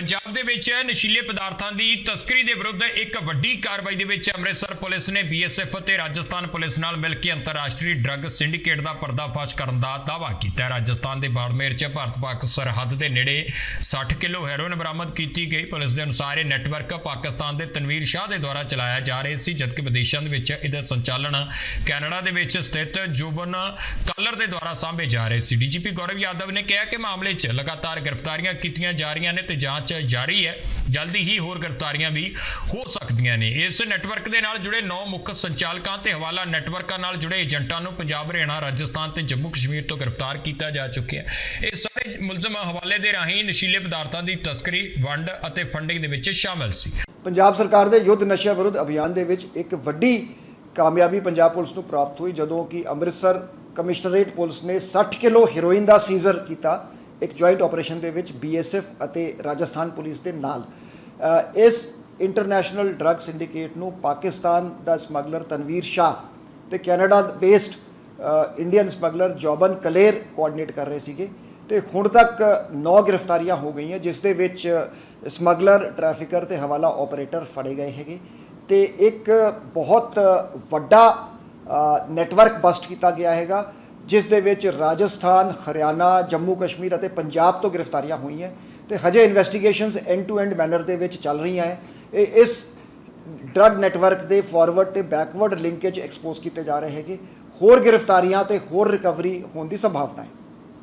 ਪੰਜਾਬ ਦੇ ਵਿੱਚ ਨਸ਼ੀਲੇ ਪਦਾਰਥਾਂ ਦੀ ਤਸਕਰੀ ਦੇ ਵਿਰੁੱਧ ਇੱਕ ਵੱਡੀ ਕਾਰਵਾਈ ਦੇ ਵਿੱਚ ਅੰਮ੍ਰਿਤਸਰ ਪੁਲਿਸ ਨੇ ਬੀਐਸਐਫ ਅਤੇ ਰਾਜਸਥਾਨ ਪੁਲਿਸ ਨਾਲ ਮਿਲ ਕੇ ਅੰਤਰਰਾਸ਼ਟਰੀ ਡਰੱਗ ਸਿੰਡੀਕੇਟ ਦਾ ਪਰਦਾਫਾਸ਼ ਕਰਨ ਦਾ ਦਾਅਵਾ ਕੀਤਾ। ਹੈ ਰਾਜਸਥਾਨ ਦੇ ਬਾੜਮੇਰ 'ਚ ਭਾਰਤ-ਪਾਕ ਸਰਹੱਦ ਦੇ ਨੇੜੇ 60 ਕਿਲੋ ਹੈਰੋਇਨ ਬਰਾਮਦ ਕੀਤੀ ਗਈ। ਪੁਲਿਸ ਦੇ ਅਨੁਸਾਰ ਇਹ ਨੈਟਵਰਕ ਪਾਕਿਸਤਾਨ ਦੇ ਤਨਵੀਰ ਸ਼ਾਹ ਦੇ ਦੁਆਰਾ ਚਲਾਇਆ ਜਾ ਰਿਹਾ ਸੀ, ਜਦਕਿ ਵਿਦੇਸ਼ਾਂ ਦੇ ਵਿੱਚ ਇਹਦਾ ਸੰਚਾਲਨ ਕੈਨੇਡਾ ਦੇ ਵਿੱਚ ਸਥਿਤ ਜੋਬਨ ਕਲਰ ਦੇ ਦੁਆਰਾ ਸਾਂਭੇ ਜਾ ਰਹੇ ਸੀ। ਡੀਜੀਪੀ ਗੌਰਵ ਯਾਦਵ ਨੇ ਕਿਹਾ ਕਿ ਮਾਮਲੇ 'ਚ ਲਗਾਤਾਰ ਗ੍ਰਿਫਤਾਰੀਆਂ ਕੀਤੀਆਂ ਜਾ ਰਹੀਆਂ ਨੇ ਤੇ ਜਾਂਚ ਜਾਰੀ ਹੈ। ਜਲਦੀ ਹੀ ਹੋਰ ਗ੍ਰਿਫਤਾਰੀਆਂ ਵੀ ਹੋ ਸਕਦੀਆਂ ਨੇ। ਇਸ ਨੈਟਵਰਕ ਦੇ ਨਾਲ ਜੁੜੇ 9 ਮੁੱਖ ਸੰਚਾਲਕਾਂ ਤੇ ਹਵਾਲਾ ਨੈਟਵਰਕਾਂ ਨਾਲ ਜੁੜੇ ਏਜੰਟਾਂ ਨੂੰ ਪੰਜਾਬ, ਹਰਿਆਣਾ, ਰਾਜਸਥਾਨ ਤੇ ਜੰਮੂ ਕਸ਼ਮੀਰ ਤੋਂ ਗ੍ਰਿਫਤਾਰ ਕੀਤਾ ਜਾ ਚੁੱਕਿਆ ਹੈ। ਇਹ ਸਾਰੇ ਮੁਲਜ਼ਮ ਹਵਾਲੇ ਦੇ ਰਾਹੀਂ ਨਸ਼ੀਲੇ ਪਦਾਰਥਾਂ ਦੀ ਤਸਕਰੀ, ਵੰਡ ਅਤੇ ਫੰਡਿੰਗ ਦੇ ਵਿੱਚ ਸ਼ਾਮਲ ਸੀ। ਪੰਜਾਬ ਸਰਕਾਰ ਦੇ ਯੁੱਧ ਨਸ਼ਾ ਵਿਰੁੱਧ ਅਭਿਆਨ ਦੇ ਵਿੱਚ ਇੱਕ ਵੱਡੀ ਕਾਮਯਾਬੀ ਪੰਜਾਬ ਪੁਲਿਸ ਨੂੰ ਪ੍ਰਾਪਤ ਹੋਈ, ਜਦੋਂ ਕਿ ਅੰਮ੍ਰਿਤਸਰ ਕਮਿਸ਼ਨਰੇਟ ਪੁਲਿਸ ਨੇ 60 ਕਿਲੋ ਹੀਰੋਇਨ ਦਾ ਸੀਜ਼ਰ ਕੀਤਾ। ਇੱਕ ਜੁਆਇੰਟ ਆਪਰੇਸ਼ਨ ਦੇ ਵਿੱਚ ਬੀਐਸਐਫ ਅਤੇ ਰਾਜਸਥਾਨ ਪੁਲਿਸ ਦੇ ਨਾਲ। ਇਸ ਇੰਟਰਨੈਸ਼ਨਲ ਡਰੱਗ ਸਿੰਡੀਕੇਟ ਨੂੰ ਪਾਕਿਸਤਾਨ ਦਾ ਸਮਗਲਰ ਤਨਵੀਰ ਸ਼ਾਹ ਤੇ Canada based Indian smuggler Joban Kaler coordinate ਕਰ ਰਹੇ ਸੀਗੇ ਤੇ ਹੁਣ ਤੱਕ 9 ਗ੍ਰਿਫਤਾਰੀਆਂ ਹੋ ਗਈਆਂ, ਜਿਸ ਦੇ ਵਿੱਚ ਸਮਗਲਰ ਟ੍ਰੈਫਿਕਰ ਤੇ ਹਵਾਲਾ ਆਪਰੇਟਰ ਫੜੇ ਗਏ ਹੈਗੇ ਤੇ ਇੱਕ ਬਹੁਤ ਵੱਡਾ ਨੈਟਵਰਕ ਬਸਟ ਕੀਤਾ ਗਿਆ ਹੈਗਾ। ਜਿਸ ਦੇ ਵਿੱਚ ਰਾਜਸਥਾਨ, ਹਰਿਆਣਾ ਜੰਮੂ ਕਸ਼ਮੀਰ ਅਤੇ ਪੰਜਾਬ ਤੋਂ ਗ੍ਰਿਫਤਾਰੀਆਂ ਹੋਈਆਂ ਤੇ ਹਜੇ investigations end to end manner ਦੇ ਵਿੱਚ ਚੱਲ ਰਹੀਆਂ ਹੈ। ਇਹ ਇਸ ਡਰੱਗ ਨੈਟਵਰਕ ਦੇ ਫਾਰਵਰਡ ਤੇ ਬੈਕਵਰਡ ਲਿੰਕੇਜ ਐਕਸਪੋਜ਼ ਕੀਤੇ ਜਾ ਰਹੇ ਹੈਗੇ। ਹੋਰ ਗ੍ਰਿਫਤਾਰੀਆਂ ਤੇ ਹੋਰ ਰਿਕਵਰੀ ਹੋਣ ਦੀ ਸੰਭਾਵਨਾ ਹੈ।